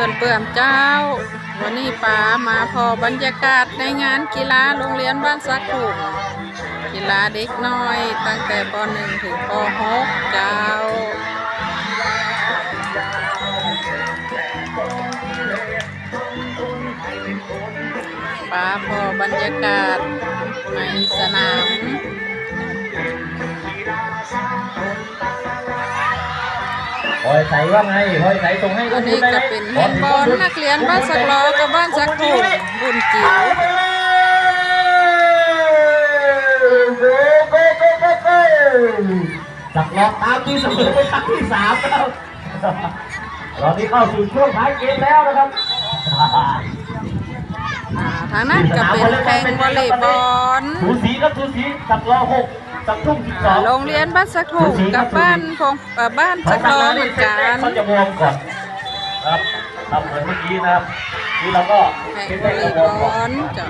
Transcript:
พื่อนเปื่อมเจ้า วันนี้ป๋ามาพอบรรยากาศในงานกีฬาโรงเรียนบ้านสักถุงกีฬาเด็กน้อย ตั้งแต่ป .1 ถึงป .6 เจ้าป๋าพอบรรยากาศในสนาม พลอยใสว่าไงพลอยใสส่งให้อันนี้ก็เป็นแฮนด์บอลนักเรียนบ้านสักล้อกับบ้านสักถุงบุญจิ๋วโกโกโกโกโกจับล็อกตามที่เสมอเป็นครั้งที่สามแล้วตอนนี้เข้าสู่ช่วงท้ายเกมแล้วนะครับอ่า ทางนั้นก็เป็นแข่งวอลเลย์บอลสูสีครับสูสีจับล้อหกจับทุ่มสิบสองโรงเรียนบ้านสักถุงกับบ้านของบ้านสักล้อเหมือนกันเขาจะวอร์มก่อนครับทำเหมือนเมื่อกี้นะครับนี่เราก็แข่งเป็นวอลเลย์บอลจ้ะ